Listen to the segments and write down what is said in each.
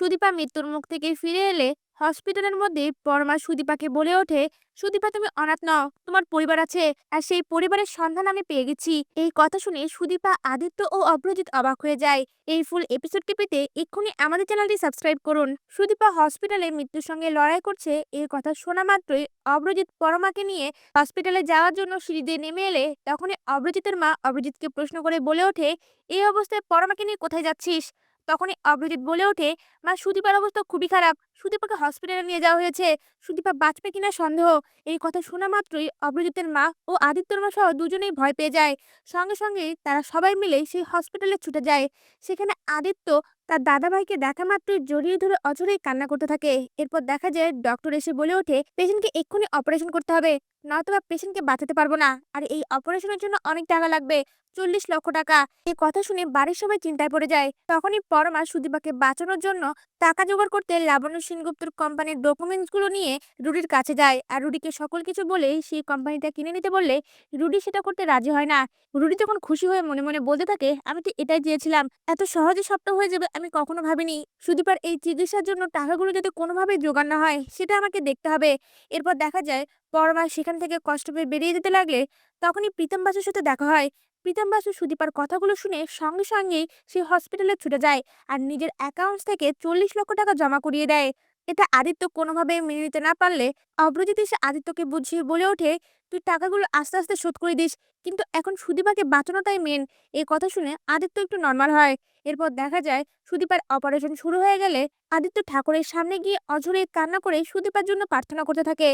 সুদীপা মৃত্যুর মুখ থেকে ফিরে এলে হসপিটালের মধ্যে পরমা সুদীপাকে বলে ওঠে, সুদীপা, তুমি অনাথ নও, তোমার পরিবার আছে আর সেই পরিবারের সন্ধান আমি পেয়ে গেছি। এই কথা শুনে সুদীপা আদিত্য ও অপরাজিৎ অবাক হয়ে যায়। এই ফুল এপিসোডটি পেতে এক্ষুনি আমাদের চ্যানেলটি সাবস্ক্রাইব করুন। সুদীপা হসপিটালে মৃত্যুর সঙ্গে লড়াই করছে, এই কথা শোনা মাত্রই অব্রজিৎ পরমাকে নিয়ে হসপিটালে যাওয়ার জন্য সিঁড়ি নেমে এলে তখনই অব্রজিতের মা অব্রজিৎকে প্রশ্ন করে বলে ওঠে, এই অবস্থায় পরমাকে নিয়ে কোথায় যাচ্ছিস? তখনই অগ্রজিৎ বলে ওঠে মা সুদীপার অবস্থা খুবই খারাপ। সুদীপাকে হসপিটালে নিয়ে যাওয়া হয়েছে। সুদীপা বাঁচবে কিনা সন্দেহ? এই কথা শোনা মাত্রই অব্রজিতের মা ও আদিত্যর মা সহ দুজনেই ভয় পেয়ে যায়। সঙ্গে সঙ্গে তারা সবাই মিলে সেই হসপিটালে ছুটে যায়। সেখানে আদিত্য তার দাদাভাইকে দেখা মাত্রই জড়িয়ে ধরে অচরেই কান্না করতে থাকে। এরপর দেখা যায় ডক্টর এসে বলে ওঠে পেশেন্টকে এক্ষুনি অপারেশন করতে হবে। নয়তোবা পেশেন্টকে বাঁচাতে পারব না। আর এই অপারেশনের জন্য অনেক টাকা লাগবে। চল্লিশ লক্ষ টাকা। এই কথা শুনে বাড়ির সবাই চিন্তায় পড়ে যায়। তখনই পরমা সুদীপাকে বাঁচানোর জন্য টাকা জোগাড় করতে লাবণ্য সেনগুপ্তর কোম্পানির ডকুমেন্টসগুলো নিয়ে রুডির কাছে যায়। আর রুডিকে সকল কিছু বলেই সেই কোম্পানিটা কিনে নিতে বললে রুডি সেটা করতে রাজি হয় না। রুডি তখন খুশি হয়ে মনে মনে বলতে থাকে, আমি তো এটাই চেয়েছিলাম। এত সহজে সবটা হয়ে যাবে, আমি কখনো ভাবিনি। সুদীপার এই চিকিৎসার জন্য টাকাগুলো যাতে কোনোভাবেই জোগাড় না হয়, সেটা আমাকে দেখতে হবে। এরপর দেখা যায়, পরমা সেখান থেকে কষ্ট পেয়ে বেরিয়ে যেতে লাগলে তখনই প্রীতম বাসুর সাথে দেখা হয়। প্রীতম বাসু সুদীপার কথাগুলো শুনে সঙ্গে সঙ্গেই সে হসপিটালে ছুটে যায় আর নিজের অ্যাকাউন্ট থেকে চল্লিশ লক্ষ টাকা জমা করিয়ে দেয়। এটা আদিত্য কোনোভাবে মেনে নিতে না পারলে অব্রজিৎ এসে আদিত্যকে বুঝিয়ে বলে ওঠে তুই টাকাগুলো আস্তে আস্তে শোধ করে দিস। কিন্তু এখন সুদীপাকে বাঁচানোটাই মেন এই কথা শুনে আদিত্য একটু নর্মাল হয়। এরপর দেখা যায় সুদীপার অপারেশন শুরু হয়ে গেলে আদিত্য ঠাকুরের সামনে গিয়ে অঝরে কান্না করে সুদীপার জন্য প্রার্থনা করতে থাকে।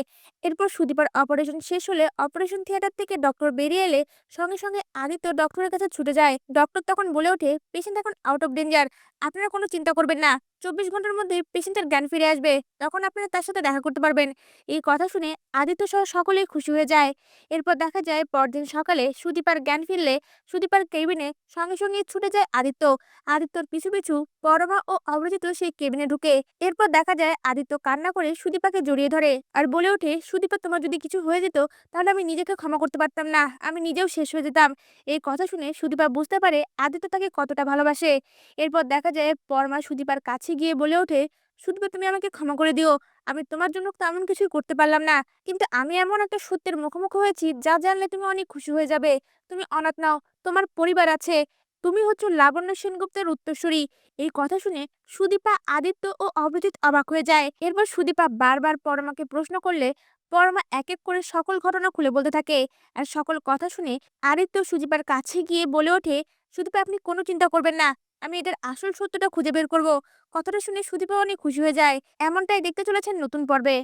এরপর সুদীপার অপারেশন শেষ হলে অপারেশন থিয়েটার থেকে ডক্টর বেরিয়ে এলে সঙ্গে সঙ্গে আদিত্য ডক্টরের কাছে ছুটে যায়। ডক্টর তখন বলে ওঠে পেশেন্ট এখন আউট অফ ডেঞ্জার আপনারা কোনো চিন্তা করবেন না। চব্বিশ ঘণ্টার মধ্যে পেশেন্টের জ্ঞান ফিরে আসবে। তখন আপনারা তার সাথে দেখা করতে পারবেন। এই কথা শুনে আদিত্য সহ সকলেই খুশি হয়ে যায়। এরপর দেখা যায় পরদিন সকালে সুদীপার জ্ঞান ফিরলে সুদীপার কেবিনে সঙ্গে সঙ্গে ছুটে যায় আদিত্য। আদিত্যর পিছু পিছু পরমা ও অবরজিত সেই কেবিনে ঢুকে। এরপর দেখা যায় আদিত্য কান্না করে সুদীপাকে জড়িয়ে ধরে আর বলে ওঠে, সুদীপা, তোমার যদি কিছু হয়ে যেত তাহলে আমি নিজেকে ক্ষমা করতে পারতাম না। আমি নিজেও শেষ হয়ে যেতাম। এই কথা শুনে সুদীপা বুঝতে পারে আদিত্য তাকে কতটা ভালোবাসে। এরপর দেখা যায় পরমা সুদীপার কাছে গিয়ে বলে ওঠে সুদীপা তুমি আমাকে ক্ষমা করে দিও। আমি তোমার জন্য তেমন কিছুই করতে পারলাম না। কিন্তু আমি এমন একটা সত্যের মুখোমুখি হয়েছি, যা জানলে তুমি অনেক খুশি হয়ে যাবে। তুমি অনাথ নাও, তোমার পরিবার আছে। তুমি হচ্ছে লাবণ্য সেনগুপ্তের উত্তরসূরি। এই কথা শুনে সুদীপা আদিত্য ও অভিজিৎ অবাক হয়ে যায়। এরপর সুদীপা বারবার পরমাকে প্রশ্ন করলে পরমা এক এক করে সকল ঘটনা খুলে বলতে থাকে। আর সকল কথা শুনে আদিত্য সুদীপার কাছে গিয়ে বলে ওঠে, সুদীপা, আপনি কোনো চিন্তা করবেন না। আমি এটার আসল সত্যটা খুঁজে বের করব। কথাটা শুনে সুদীপা অনেক খুশি হয়ে যায়। এমনটাই দেখতে চলেছেন নতুন পর্বে।